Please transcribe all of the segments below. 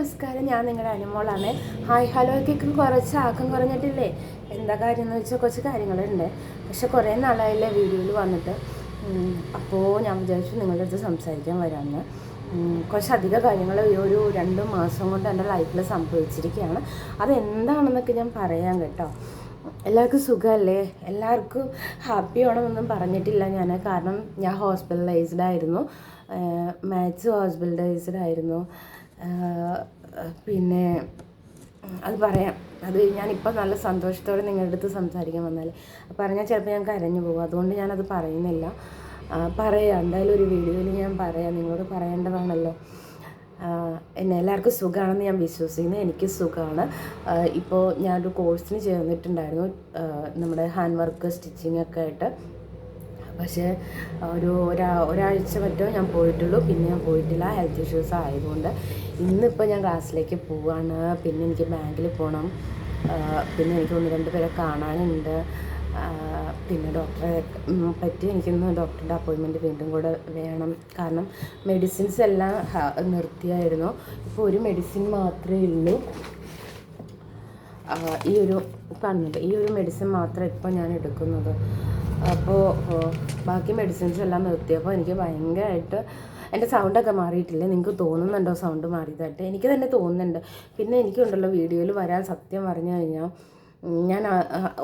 നമസ്കാരം. ഞാൻ നിങ്ങളുടെ അനുമോളാണ്. ഹായ് ഹലോ കേക്ക് കുറച്ച് ആക്കം കുറഞ്ഞിട്ടില്ലേ? എന്താ കാര്യം എന്ന് വെച്ചാൽ കുറച്ച് കാര്യങ്ങളുണ്ട്. പക്ഷെ കുറേ നാളായില്ലേ വീഡിയോയിൽ വന്നിട്ട്. അപ്പോൾ ഞാൻ വിചാരിച്ചു നിങ്ങളുടെ അടുത്ത് സംസാരിക്കാൻ വരാമെന്ന്. കുറച്ചധികം കാര്യങ്ങൾ ഈ ഒരു രണ്ട് മാസം കൊണ്ട് എന്റെ ലൈഫിൽ സംഭവിച്ചിരിക്കുകയാണ്. അതെന്താണെന്നൊക്കെ ഞാൻ പറയാം കേട്ടോ. എല്ലാവർക്കും സുഖമല്ലേ? എല്ലാവർക്കും ഹാപ്പി ആണെന്നൊന്നും പറഞ്ഞിട്ടില്ല ഞാൻ. കാരണം ഞാൻ ഹോസ്പിറ്റലൈസ്ഡ് ആയിരുന്നു. മാത്സ് ഹോസ്പിറ്റലൈസ്ഡ് ആയിരുന്നു. പിന്നെ അത് പറയാം. അത് ഞാനിപ്പോൾ നല്ല സന്തോഷത്തോടെ നിങ്ങളുടെ അടുത്ത് സംസാരിക്കാൻ വന്നാൽ പറഞ്ഞാൽ ചിലപ്പോൾ ഞാൻ കരഞ്ഞു പോകും. അതുകൊണ്ട് ഞാനത് പറയുന്നില്ല. പറയാം. എന്തായാലും ഒരു വീഡിയോയിൽ ഞാൻ പറയാം. നിങ്ങളോട് പറയേണ്ടതാണല്ലോ. എന്നെ എല്ലാവർക്കും സുഖമാണെന്ന് ഞാൻ വിശ്വസിക്കുന്നു. എനിക്ക് സുഖമാണ് ഇപ്പോൾ ഞാനൊരു കോഴ്സിന് ചേർന്നിട്ടുണ്ടായിരുന്നു. നമ്മുടെ ഹാൻഡ് വർക്ക് സ്റ്റിച്ചിങ് ഒക്കെ ആയിട്ട്. പക്ഷേ ഒരു ഒരാ ഒരാഴ്ച മറ്റോ ഞാൻ പോയിട്ടുള്ളൂ. പിന്നെ ഞാൻ പോയിട്ടില്ല. ഹെൽത്ത് ഇഷ്യൂസ് ആയതുകൊണ്ട്. ഇന്നിപ്പോൾ ഞാൻ ക്ലാസ്സിലേക്ക് പോവാണ്. പിന്നെ എനിക്ക് ബാങ്കിൽ പോകണം പിന്നെ എനിക്ക് ഒന്ന് രണ്ട് പേരെ കാണാനുണ്ട്. പിന്നെ ഡോക്ടറെ പറ്റി എനിക്കിന്ന് ഡോക്ടറുടെ അപ്പോയിൻമെന്റ് വീണ്ടും കൂടെ വേണം. കാരണം മെഡിസിൻസ് എല്ലാം നിർത്തിയായിരുന്നു. ഇപ്പോൾ ഒരു മെഡിസിൻ മാത്രമേ ഉള്ളൂ. ഈ ഒരു പറഞ്ഞില്ല? ഈ ഒരു മെഡിസിൻ മാത്രം ഇപ്പോൾ ഞാൻ എടുക്കുന്നത്. അപ്പോൾ ബാക്കി മെഡിസിൻസ് എല്ലാം നിർത്തിയപ്പോൾ എനിക്ക് ഭയങ്കരമായിട്ട് എന്റെ സൗണ്ടൊക്കെ മാറിയിട്ടില്ല? നിങ്ങൾക്ക് തോന്നുന്നുണ്ടോ സൗണ്ട് മാറിയതായിട്ട്? എനിക്ക് തന്നെ തോന്നുന്നുണ്ട്. പിന്നെ എനിക്കുണ്ടല്ലോ വീഡിയോയിൽ വരാൻ സത്യം പറഞ്ഞു കഴിഞ്ഞാൽ ഞാൻ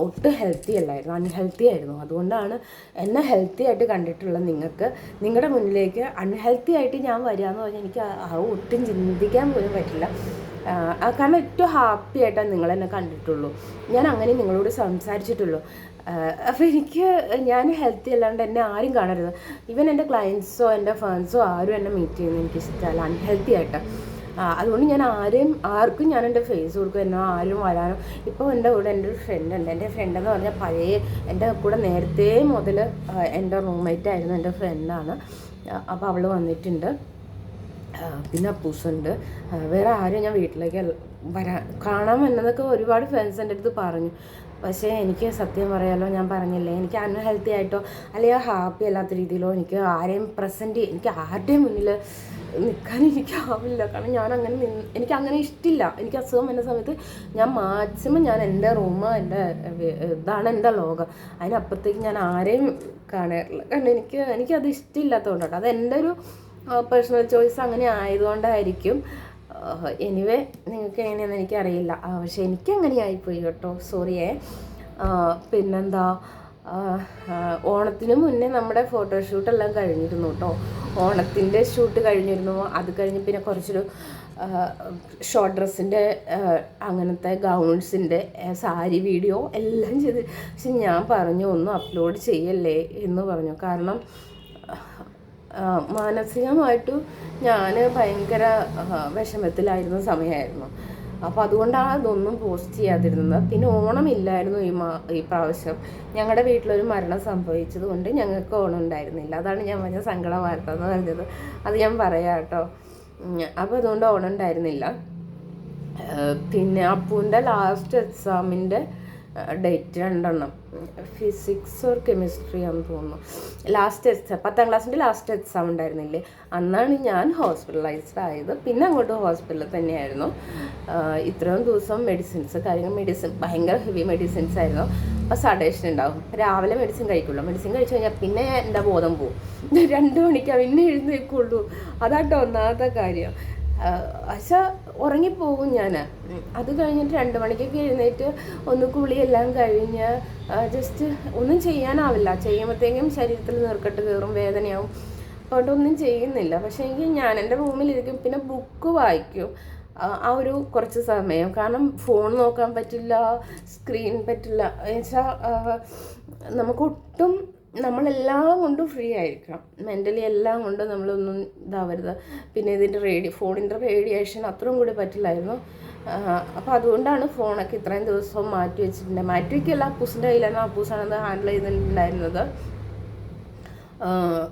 ഒട്ടും ഹെൽത്തി അല്ലായിരുന്നു. അൺഹെൽത്തി ആയിരുന്നു. അതുകൊണ്ടാണ് എന്നെ ഹെൽത്തി ആയിട്ട് കണ്ടിട്ടുള്ള നിങ്ങൾക്ക് നിങ്ങളുടെ മുന്നിലേക്ക് അൺഹെൽത്തി ആയിട്ട് ഞാൻ വരിക എന്ന് പറഞ്ഞാൽ എനിക്ക് ഒട്ടും ചിന്തിക്കാൻ പോലും പറ്റില്ല. കാരണം ഏറ്റവും ഹാപ്പി ആയിട്ടാണ് നിങ്ങളെന്നെ കണ്ടിട്ടുള്ളൂ. ഞാൻ അങ്ങനെ നിങ്ങളോട് സംസാരിച്ചിട്ടുള്ളൂ. അപ്പോൾ എനിക്ക് ഞാൻ ഹെൽത്തി അല്ലാണ്ട് എന്നെ ആരും കാണരുത്. ഈവൻ എന്റെ ക്ലയൻസോ എന്റെ ഫ്രണ്ട്സോ ആരും എന്നെ മീറ്റ് ചെയ്യുന്നത് എനിക്ക് ഇഷ്ടമല്ല അൺഹെൽത്തി ആയിട്ട് അതുകൊണ്ട് ഞാൻ ആരെയും ആർക്കും ഞാൻ എന്റെ ഫേസ് കൊടുക്കും. എന്നോ ആരും വരാനോ. ഇപ്പോൾ എന്റെ കൂടെ എന്റെ ഒരു ഫ്രണ്ട് ഉണ്ട്. എന്റെ ഫ്രണ്ട് എന്ന് പറഞ്ഞാൽ പഴയ എന്റെ കൂടെ നേരത്തെ മുതൽ എന്റെ റൂംമേറ്റ് ആയിരുന്നു എന്റെ ഫ്രണ്ടാണ് അപ്പോൾ അവൾ വന്നിട്ടുണ്ട്. പിന്നെ അപ്പൂസുണ്ട്. വേറെ ആരും ഞാൻ വീട്ടിലേക്ക് വരാൻ കാണാൻ വന്നതൊക്കെ ഒരുപാട് ഫ്രണ്ട്സ് എന്റെ അടുത്ത് പറഞ്ഞു. പക്ഷേ എനിക്ക് സത്യം പറയാലോ ഞാൻ പറഞ്ഞില്ലേ എനിക്ക് അൺഹെൽത്തി ആയിട്ടോ അല്ലെങ്കിൽ ഹാപ്പി അല്ലാത്ത രീതിയിലോ എനിക്ക് ആരെയും പ്രസന്റ് എനിക്ക് ആരുടെയും മുന്നിൽ നിൽക്കാൻ എനിക്കാവില്ല കാരണം ഞാൻ അങ്ങനെ നിന്ന് എനിക്ക് അങ്ങനെ ഇഷ്ടമില്ല എനിക്ക് അസുഖം വരുന്ന സമയത്ത് ഞാൻ മാക്സിമം ഞാൻ എന്റെ റൂം എന്റെ ഇതാണ് എന്റെ ലോകം. അതിനപ്പുറത്തേക്ക് ഞാൻ ആരെയും കാണാറില്ല. കാരണം എനിക്ക് എനിക്കത് ഇഷ്ടമില്ലാത്തതുകൊണ്ടാണ് അത് എന്റെ ഒരു പേഴ്സണൽ ചോയ്സ് അങ്ങനെ ആയതുകൊണ്ടായിരിക്കും. എനിവേ നിങ്ങൾക്ക് എങ്ങനെയാണെന്ന് എനിക്കറിയില്ല. പക്ഷെ എനിക്ക് അങ്ങനെ ആയിപ്പോയി കേട്ടോ സോറിയേ പിന്നെന്താ? ഓണത്തിന് മുന്നേ നമ്മുടെ ഫോട്ടോഷൂട്ടെല്ലാം കഴിഞ്ഞിരുന്നു കേട്ടോ. ഓണത്തിന്റെ ഷൂട്ട് കഴിഞ്ഞിരുന്നു. അത് കഴിഞ്ഞ് പിന്നെ കുറച്ചൊരു ഷോർട്ട് ഡ്രസ്സിന്റെ അങ്ങനത്തെ ഗൗൺസിന്റെ സാരി വീഡിയോ എല്ലാം ചെയ്ത്. പക്ഷെ ഞാൻ പറഞ്ഞു ഒന്നും അപ്ലോഡ് ചെയ്യല്ലേ? എന്ന് പറഞ്ഞു. കാരണം മാനസികമായിട്ട് ഞാൻ ഭയങ്കര വിഷമത്തിലായിരുന്ന സമയമായിരുന്നു അപ്പോൾ അതുകൊണ്ടാണ് അതൊന്നും പോസ്റ്റ് ചെയ്യാതിരുന്നത്. പിന്നെ ഓണമില്ലായിരുന്നു ഈ മാ ഈ പ്രാവശ്യം. ഞങ്ങളുടെ വീട്ടിലൊരു മരണം സംഭവിച്ചത് കൊണ്ട് ഞങ്ങൾക്ക് ഓണം ഉണ്ടായിരുന്നില്ല അതാണ് ഞാൻ പറഞ്ഞ സങ്കട വാർത്ത എന്ന് പറഞ്ഞത്. അത് ഞാൻ പറയാം കേട്ടോ. അപ്പോൾ അതുകൊണ്ട് ഓണം ഉണ്ടായിരുന്നില്ല പിന്നെ അപ്പൂന്റെ ലാസ്റ്റ് എക്സാമിന്റെ ഡേറ്റ് രണ്ടെണ്ണം. ഫിസിക്സ് ഓർ കെമിസ്ട്രി ആണെന്ന് തോന്നുന്നു. ലാസ്റ്റ് എക്സാം പത്താം ക്ലാസ്സിന്റെ ലാസ്റ്റ് എക്സാം ഉണ്ടായിരുന്നില്ലേ? അന്നാണ് ഞാൻ ഹോസ്പിറ്റലൈസ്ഡ് ആയത്. പിന്നെ അങ്ങോട്ട് ഹോസ്പിറ്റലിൽ തന്നെയായിരുന്നു. ഇത്രയും ദിവസം മെഡിസിൻസ് കാര്യങ്ങൾ മെഡിസിൻ ഭയങ്കര ഹെവി മെഡിസിൻസ് ആയിരുന്നു. അപ്പോൾ സഡേഷൻ ഉണ്ടാവും. രാവിലെ മെഡിസിൻ കഴിക്കുള്ളൂ. മെഡിസിൻ കഴിച്ചു കഴിഞ്ഞാൽ പിന്നെ എന്റെ ബോധം പോകും രണ്ട് മണിക്കാണ് പിന്നെ എഴുന്നേക്കുള്ളൂ. അതാട്ടോ ഒന്നാമത്തെ കാര്യം. പക്ഷെ ഉറങ്ങിപ്പോകും ഞാൻ അത് കഴിഞ്ഞിട്ട് രണ്ട് മണിക്കൊക്കെ എഴുന്നേറ്റ് ഒന്ന് കുളിയെല്ലാം കഴിഞ്ഞ് ജസ്റ്റ് ഒന്നും ചെയ്യാനാവില്ല. ചെയ്യുമ്പോഴത്തേക്കും ശരീരത്തിൽ നീർക്കെട്ട് കയറും വേദനയാവും. അതുകൊണ്ട് ഒന്നും ചെയ്യുന്നില്ല. പക്ഷേ എനിക്ക് ഞാൻ എന്റെ റൂമിലിരിക്കും പിന്നെ ബുക്ക് വായിക്കും. ആ ഒരു കുറച്ച് സമയം. കാരണം ഫോൺ നോക്കാൻ പറ്റില്ല സ്ക്രീൻ പറ്റില്ല. എന്നുവെച്ചാൽ നമുക്ക് ഒട്ടും നമ്മളെല്ലാം കൊണ്ടും ഫ്രീ ആയിരിക്കണം. മെന്റലി എല്ലാം കൊണ്ടും നമ്മളൊന്നും ഇതാവരുത്. പിന്നെ ഇതിന്റെ റേഡി ഫോണിന്റെ റേഡിയേഷൻ അത്രയും കൂടി പറ്റില്ലായിരുന്നു. അപ്പോൾ അതുകൊണ്ടാണ് ഫോണൊക്കെ ഇത്രയും ദിവസവും മാറ്റി വെച്ചിട്ടുണ്ട് മാറ്റി വയ്ക്കല്ല അപ്പൂസിന്റെ കയ്യിലാണ് അപ്പൂസാണ് അത് ഹാൻഡിൽ ചെയ്തിട്ടുണ്ടായിരുന്നത്.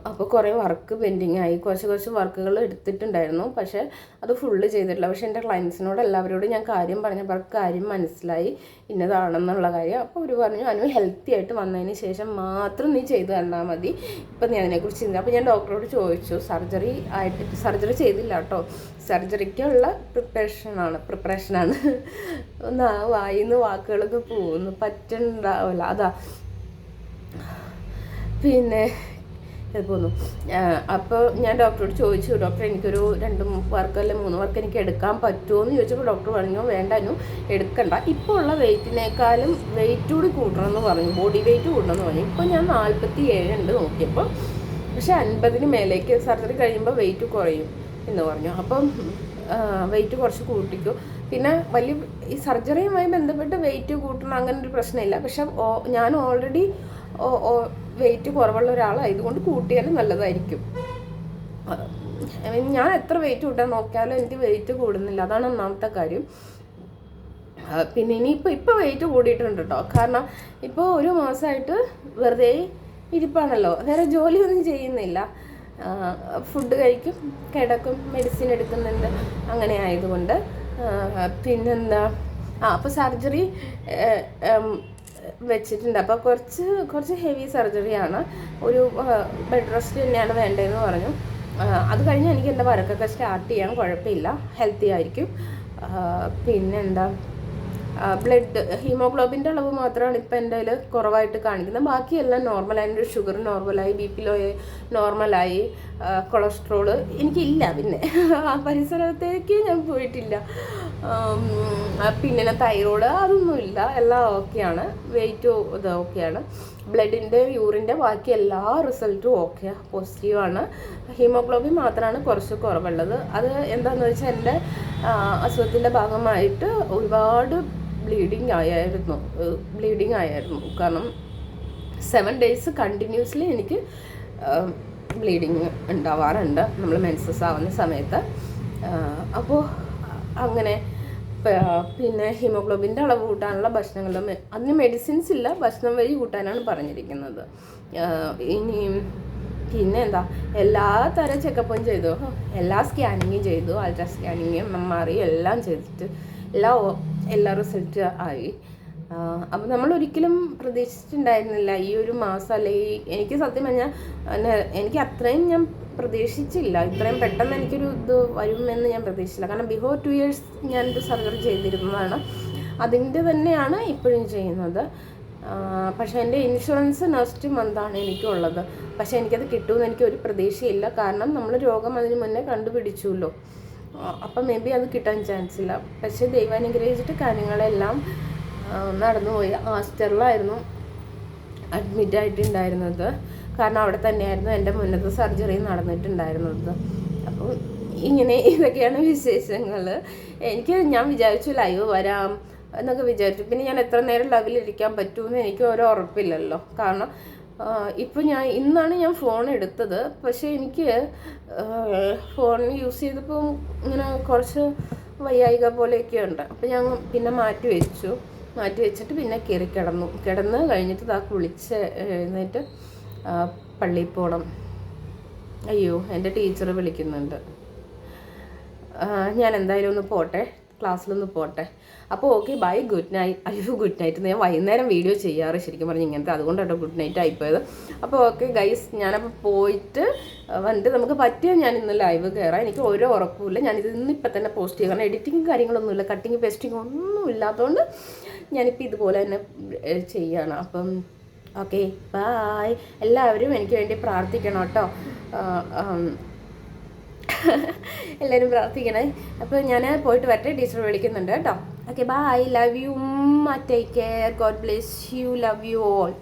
അപ്പോൾ കുറേ വർക്ക് പെൻഡിങ് ആയി. കുറച്ച് കുറച്ച് വർക്കുകൾ എടുത്തിട്ടുണ്ടായിരുന്നു. പക്ഷേ അത് ഫുള്ള് ചെയ്തിട്ടില്ല. പക്ഷേ എന്റെ ക്ലയൻസിനോട് എല്ലാവരോടും ഞാൻ കാര്യം പറഞ്ഞപ്പോൾ കാര്യം മനസ്സിലായി. ഇന്നതാണെന്നുള്ള കാര്യം. അപ്പോൾ അവർ പറഞ്ഞു അനു ഹെൽത്തി ആയിട്ട് വന്നതിന് ശേഷം മാത്രം നീ ചെയ്തു തന്നാൽ മതി. ഇപ്പം നീ അതിനെക്കുറിച്ച് ചിന്ത അപ്പോൾ ഞാൻ ഡോക്ടറോട് ചോദിച്ചു. സർജറി ആയിട്ട് സർജറി ചെയ്തില്ല കേട്ടോ സർജറിക്കുള്ള പ്രിപ്പറേഷനാണ് പ്രിപ്പറേഷനാണ് ഒന്ന് വായിന്ന് വാക്കുകളൊക്കെ പോകുന്നു പറ്റുന്നുണ്ടാവില്ല അതാ. പിന്നെ പോന്നു. അപ്പോൾ ഞാൻ ഡോക്ടറോട് ചോദിച്ചു ഡോക്ടർ എനിക്കൊരു രണ്ട് വർക്ക് അല്ലെങ്കിൽ മൂന്ന് വർക്ക് എനിക്ക് എടുക്കാൻ പറ്റുമോ എന്ന് ചോദിച്ചപ്പോൾ ഡോക്ടർ പറഞ്ഞു വേണ്ടു എടുക്കണ്ട. ഇപ്പോൾ ഉള്ള വെയിറ്റിനേക്കാളും വെയിറ്റ് കൂടി കൂട്ടണം എന്ന് പറഞ്ഞു ബോഡി വെയിറ്റ് കൂട്ടണം എന്ന് പറഞ്ഞു. ഇപ്പോൾ ഞാൻ നാൽപ്പത്തി ഉണ്ട് നോക്കിയപ്പോൾ പക്ഷേ അൻപതിന് മേലേക്ക് സർജറി കഴിയുമ്പോൾ വെയിറ്റ് കുറയും എന്ന് പറഞ്ഞു. അപ്പം വെയിറ്റ് കുറച്ച് കൂട്ടിക്കും. പിന്നെ വലിയ ഈ സർജറിയുമായി ബന്ധപ്പെട്ട് വെയിറ്റ് കൂട്ടണം അങ്ങനെ ഒരു പ്രശ്നമില്ല. പക്ഷെ ഞാൻ ഓൾറെഡി വെയിറ്റ് കുറവുള്ള ഒരാളായതുകൊണ്ട് കൂട്ടിയാലും നല്ലതായിരിക്കും. ഞാൻ എത്ര വെയിറ്റ് കൂട്ടാൻ നോക്കിയാലും എനിക്ക് വെയിറ്റ് കൂടുന്നില്ല. അതാണ് ഒന്നാമത്തെ കാര്യം. പിന്നെ ഇനിയിപ്പോൾ ഇപ്പോൾ വെയിറ്റ് കൂടിയിട്ടുണ്ട് കേട്ടോ കാരണം ഇപ്പോൾ ഒരു മാസമായിട്ട് വെറുതെ ഇരിപ്പാണല്ലോ. വേറെ ജോലിയൊന്നും ചെയ്യുന്നില്ല. ഫുഡ് കഴിക്കും കിടക്കും മെഡിസിൻ എടുക്കുന്നുണ്ട്. അങ്ങനെ ആയതുകൊണ്ട് പിന്നെന്താ? ആ അപ്പോൾ സർജറി വെച്ചിട്ടുണ്ട്. അപ്പോൾ കുറച്ച് കുറച്ച് ഹെവി സർജറിയാണ് ഒരു ബെഡ് റെസ്റ്റ് തന്നെയാണ് വേണ്ടതെന്ന് പറഞ്ഞു. അത് കഴിഞ്ഞ് എനിക്ക് എന്റെ വർക്കൊക്കെ സ്റ്റാർട്ട് ചെയ്യാൻ കുഴപ്പമില്ല. ഹെൽത്തി ആയിരിക്കും. പിന്നെന്താ? ബ്ലഡ് ഹീമോഗ്ലോബിന്റെ അളവ് മാത്രമാണ് ഇപ്പോൾ എന്റെ കയ്യിൽ കുറവായിട്ട് കാണിക്കുന്നത്. ബാക്കിയെല്ലാം നോർമലായി എന്റെ ഷുഗർ നോർമലായി ബി പി ലോ നോർമലായി കൊളസ്ട്രോൾ എനിക്കില്ല പിന്നെ. ആ പരിസരത്തേക്ക് ഞാൻ പോയിട്ടില്ല. പിന്നെ തൈറോയ്ഡ് അതൊന്നുമില്ല എല്ലാം ഓക്കെയാണ്. വെയിറ്റ് ഇത് ഓക്കെയാണ്. ബ്ലഡിന്റെ യൂറിന്റെ ബാക്കി എല്ലാ റിസൾട്ടും ഓക്കെ പോസിറ്റീവാണ് ഹീമോഗ്ലോബിൻ മാത്രമാണ് കുറച്ച് കുറവുള്ളത്. അത് എന്താണെന്ന് വെച്ചാൽ എന്റെ അസുഖത്തിന്റെ ഭാഗമായിട്ട് ഒരുപാട് ബ്ലീഡിങ് ആയായിരുന്നു. ബ്ലീഡിങ് ആയായിരുന്നു. കാരണം സെവൻ ഡേയ്സ് കണ്ടിന്യൂസ്ലി എനിക്ക് ബ്ലീഡിങ് ഉണ്ടാവാറുണ്ട്. നമ്മൾ മെൻസസ് ആവുന്ന സമയത്ത്. അപ്പോൾ അങ്ങനെ പിന്നെ ഹീമോഗ്ലോബിന്റെ അളവ് കൂട്ടാനുള്ള ഭക്ഷണങ്ങളും അതിന് മെഡിസിൻസ് ഇല്ല ഭക്ഷണം വഴി കൂട്ടാനാണ് പറഞ്ഞിരിക്കുന്നത്. ഇനി പിന്നെ എന്താ എല്ലാ തരം ചെക്കപ്പും ചെയ്തു. എല്ലാ സ്കാനിങ്ങും ചെയ്തു ultra scanning M M R എല്ലാം ചെയ്തിട്ട് എല്ലാ എല്ലാ റിസൾട്ട് ആയി. അപ്പം നമ്മൾ ഒരിക്കലും പ്രതീക്ഷിച്ചിട്ടുണ്ടായിരുന്നില്ല ഈ ഒരു മാസം അല്ലെങ്കിൽ എനിക്ക് സത്യം പറഞ്ഞാൽ എനിക്ക് അത്രയും ഞാൻ പ്രതീക്ഷിച്ചില്ല. ഇത്രയും പെട്ടെന്ന് എനിക്കൊരു ഇത് വരുമെന്ന് ഞാൻ പ്രതീക്ഷിച്ചില്ല. കാരണം ബിഫോർ ടു ഇയേഴ്സ് ഞാനൊരു സർജറി ചെയ്തിരുന്നതാണ്. അതിന്റെ തന്നെയാണ് ഇപ്പോഴും ചെയ്യുന്നത്. പക്ഷേ എന്റെ ഇൻഷുറൻസ് നെക്സ്റ്റ് മന്താണ് എനിക്കുള്ളത്. പക്ഷേ എനിക്കത് കിട്ടുമെന്ന് എനിക്ക് ഒരു പ്രതീക്ഷയില്ല. കാരണം നമ്മൾ രോഗം അതിന് മുന്നേ കണ്ടുപിടിച്ചുല്ലോ അപ്പം മേ ബി അത് കിട്ടാൻ ചാൻസ് ഇല്ല. പക്ഷേ ദൈവാനുഗ്രഹിച്ചിട്ട് കാര്യങ്ങളെല്ലാം നടന്നുപോയി. ആസ്റ്ററിലായിരുന്നു അഡ്മിറ്റ് ആയിട്ടുണ്ടായിരുന്നത് കാരണം അവിടെ തന്നെയായിരുന്നു എന്റെ മുന്നത്തെ സർജറി നടന്നിട്ടുണ്ടായിരുന്നത്. അപ്പോൾ ഇങ്ങനെ ഇതൊക്കെയാണ് വിശേഷങ്ങൾ എനിക്ക് ഞാൻ വിചാരിച്ചു ലൈവ് വരാം എന്നൊക്കെ വിചാരിച്ചു. പിന്നെ ഞാൻ എത്ര നേരം ലൈവിലിരിക്കാൻ പറ്റുമെന്ന് എനിക്ക് ഒരു ഉറപ്പില്ലല്ലോ. കാരണം ഇപ്പോൾ ഞാൻ ഇന്നാണ് ഞാൻ ഫോൺ എടുത്തത്. പക്ഷേ എനിക്ക് ഫോൺ യൂസ് ചെയ്തപ്പോൾ ഇങ്ങനെ കുറച്ച് വയ്യായിക പോലെയൊക്കെ ഉണ്ട് അപ്പോൾ ഞാൻ പിന്നെ മാറ്റി വെച്ചു. മാറ്റി വെച്ചിട്ട് പിന്നെ കയറി കിടന്നു. കിടന്ന് കഴിഞ്ഞിട്ട് ഇതാ കുളിച്ച് എഴുന്നേറ്റ് പള്ളിയിൽ പോകണം അയ്യോ എന്റെ ടീച്ചർ വിളിക്കുന്നുണ്ട്. ഞാൻ എന്തായാലും ഒന്ന് പോട്ടെ ക്ലാസ്സിലൊന്ന് പോട്ടെ. അപ്പോൾ ഓക്കെ ബൈ ഗുഡ് നൈറ്റ്. അയ്യോ ഗുഡ് നൈറ്റ് ഞാൻ വൈകുന്നേരം വീഡിയോ ചെയ്യാറ് ശരിക്കും പറഞ്ഞു ഇങ്ങനത്തെ. അതുകൊണ്ടാണ് ഗുഡ് നൈറ്റ് ആയിപ്പോയത്. അപ്പോൾ ഓക്കെ ഗൈസ് ഞാനപ്പോൾ പോയിട്ട് വന്നിട്ട് നമുക്ക് പറ്റിയാൽ ഞാൻ ഇന്ന് ലൈവ് കയറാം. എനിക്ക് ഓരോ ഉറപ്പുമില്ല. ഞാനിത് ഇന്നിപ്പോൾ തന്നെ പോസ്റ്റ് ചെയ്യാം. കാരണം എഡിറ്റിംഗ് കാര്യങ്ങളൊന്നുമില്ല. കട്ടിങ് പേസ്റ്റിംഗ് ഒന്നും ഇല്ലാത്തതുകൊണ്ട് ഞാനിപ്പോൾ ഇതുപോലെ തന്നെ ചെയ്യണം. അപ്പം ഓക്കെ ബായ് എല്ലാവരും എനിക്ക് വേണ്ടി പ്രാർത്ഥിക്കണം കേട്ടോ. എല്ലാവരും പ്രാർത്ഥിക്കണേ. അപ്പോൾ ഞാൻ പോയിട്ട് വരട്ടെ ടീച്ചർ വിളിക്കുന്നുണ്ട് കേട്ടോ. Okay bye love you take care God bless you love you all